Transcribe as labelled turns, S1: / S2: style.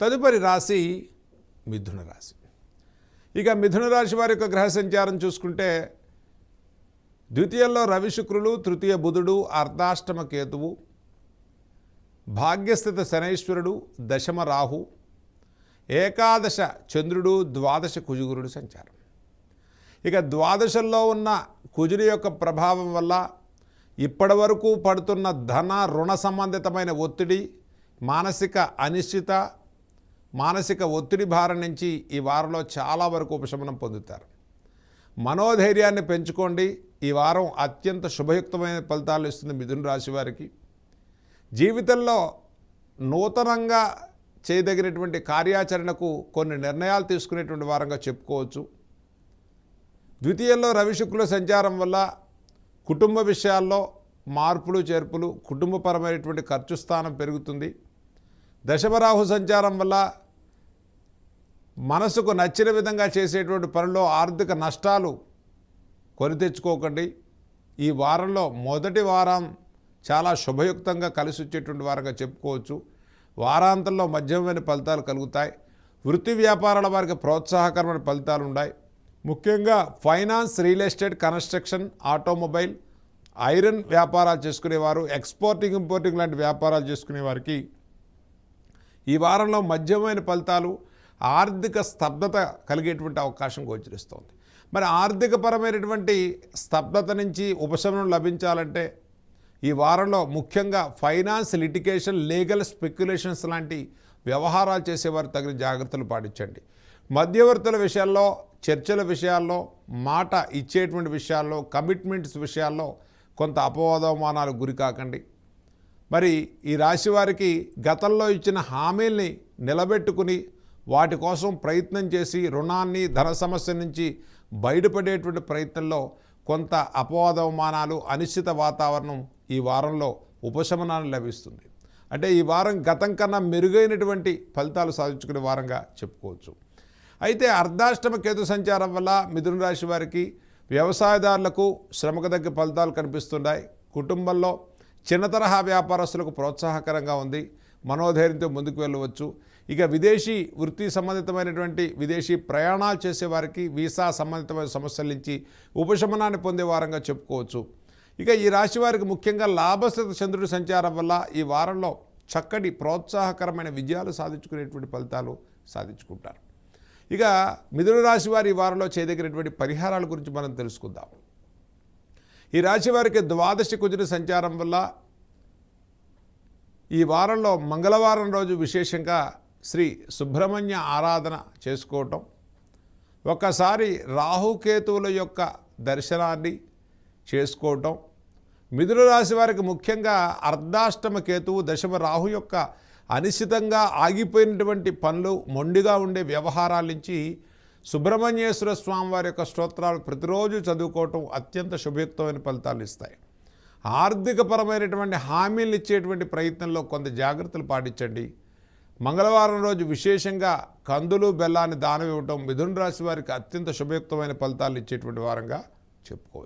S1: తదుపరి రాశి మిథున రాశి. ఇక మిథున రాశి వారి యొక్క గ్రహ సంచారం చూసుకుంటే ద్వితీయంలో రవి శుక్రులు తృతీయ బుధుడు అర్ధాష్టమ కేతువు భాగ్యస్థిత శనైశ్వరుడు దశమ రాహు ఏకాదశ చంద్రుడు ద్వాదశ కుజుగురుడు సంచారం. ఇక ద్వాదశంలో ఉన్న కుజుడి యొక్క ప్రభావం వల్ల ఇప్పటి వరకు పడుతున్న ధన రుణ సంబంధితమైన ఒత్తిడి మానసిక అనిశ్చిత మానసిక ఒత్తిడి భారం నుంచి ఈ వారంలో చాలా వరకు ఉపశమనం పొందుతారు. మనోధైర్యాన్ని పెంచుకోండి. ఈ వారం అత్యంత శుభయుక్తమైన ఫలితాలు ఇస్తుంది మిథున రాశి వారికి. జీవితంలో నూతనంగా చేయదగినటువంటి కార్యాచరణకు కొన్ని నిర్ణయాలు తీసుకునేటువంటి వారంగా చెప్పుకోవచ్చు. ద్వితీయంలో రవిశుక్ల సంచారం వల్ల కుటుంబ విషయాల్లో మార్పులు చేర్పులు కుటుంబపరమైనటువంటి ఖర్చు స్థానం పెరుగుతుంది. దశమరాహు సంచారం వల్ల మనసుకు నచ్చిన విధంగా చేసేటువంటి పనిలో ఆర్థిక నష్టాలు కొని తెచ్చుకోకండి. ఈ వారంలో మొదటి వారం చాలా శుభయుక్తంగా కలిసి వచ్చేటువంటి వారంగా చెప్పుకోవచ్చు. వారాంతంలో మధ్యమైన ఫలితాలు కలుగుతాయి. వృత్తి వ్యాపారాల వారికి ప్రోత్సాహకరమైన ఫలితాలు ఉన్నాయి ముఖ్యంగా finance real estate construction automobile iron వ్యాపారాలు చేసుకునేవారు ఎక్స్పోర్టింగ్ ఇంపోర్టింగ్ లాంటి వ్యాపారాలు చేసుకునే వారికి ఈ వారంలో మధ్యమైన ఫలితాలు ఆర్థిక స్తబ్దత కలిగేటువంటి అవకాశం గోచరిస్తోంది. మరి ఆర్థికపరమైనటువంటి స్తబ్దత నుంచి ఉపశమనం లభించాలంటే ఈ వారంలో ముఖ్యంగా ఫైనాన్స్ లిటికేషన్ లీగల్ స్పెక్యులేషన్స్ లాంటి వ్యవహారాలు చేసేవారు తగిన జాగ్రత్తలు పాటించండి. మధ్యవర్తుల విషయాల్లో చర్చల విషయాల్లో మాట ఇచ్చేటువంటి విషయాల్లో కమిట్మెంట్స్ విషయాల్లో కొంత అపవాదవమానాలు గురి కాకండి. మరి ఈ రాశి వారికి గతంలో ఇచ్చిన హామీల్ని నిలబెట్టుకుని వాటి కోసం ప్రయత్నం చేసి రుణాన్ని ధన సమస్య నుంచి బయటపడేటువంటి ప్రయత్నంలో కొంత అపవాదవమానాలు అనిశ్చిత వాతావరణం ఈ వారంలో ఉపశమనాన్ని లభిస్తుంది. అంటే ఈ వారం గతం కన్నా మెరుగైనటువంటి ఫలితాలు సాధించుకునే వారంగా చెప్పుకోవచ్చు. అయితే అర్ధాష్టమ కేతు సంచారం వల్ల మిథున రాశి వారికి వ్యవసాయదారులకు శ్రమకు తగ్గ ఫలితాలు కనిపిస్తున్నాయి. కుటుంబంలో చిన్న తరహా వ్యాపారస్తులకు ప్రోత్సాహకరంగా ఉంది. మనోధైర్యంతో ముందుకు వెళ్ళవచ్చు. ఇక విదేశీ వృత్తి సంబంధితమైనటువంటి విదేశీ ప్రయాణాలు చేసేవారికి వీసా సంబంధితమైన సమస్యల నుంచి ఉపశమనాన్ని పొందే వారంగా చెప్పుకోవచ్చు. ఇక ఈ రాశి వారికి ముఖ్యంగా లాభస్థిత చంద్రుడి సంచారం వల్ల ఈ వారంలో చక్కటి ప్రోత్సాహకరమైన విజయాలు సాధించుకునేటువంటి ఫలితాలు సాధించుకుంటారు. ఇక మిథున రాశి వారి ఈ వారంలో చేయదగినటువంటి పరిహారాల గురించి మనం తెలుసుకుందాం. ఈ రాశి వారికి ద్వాదశి కుజుని సంచారం వల్ల ఈ వారంలో మంగళవారం రోజు విశేషంగా శ్రీ సుబ్రహ్మణ్య ఆరాధన చేసుకోవటం ఒకసారి రాహుకేతువుల యొక్క దర్శనాన్ని చేసుకోవటం మిథున రాశి వారికి ముఖ్యంగా అర్ధాష్టమ కేతువు దశమ రాహు యొక్క అనిశ్చితంగా ఆగిపోయినటువంటి పనులు మొండిగా ఉండే వ్యవహారాల నుంచి సుబ్రహ్మణ్యేశ్వర స్వామి వారి యొక్క స్తోత్రాలు ప్రతిరోజు చదువుకోవటం అత్యంత శుభయుక్తమైన ఫలితాలు ఇస్తాయి. ఆర్థికపరమైనటువంటి హామీలు ఇచ్చేటువంటి ప్రయత్నంలో కొంత జాగ్రత్తలు పాటించండి. మంగళవారం రోజు విశేషంగా కందులు బెల్లాన్ని దానం ఇవ్వటం మిథున రాశి వారికి అత్యంత శుభయుక్తమైన ఫలితాలు ఇచ్చేటువంటి వారంగా చెప్పుకోవచ్చు.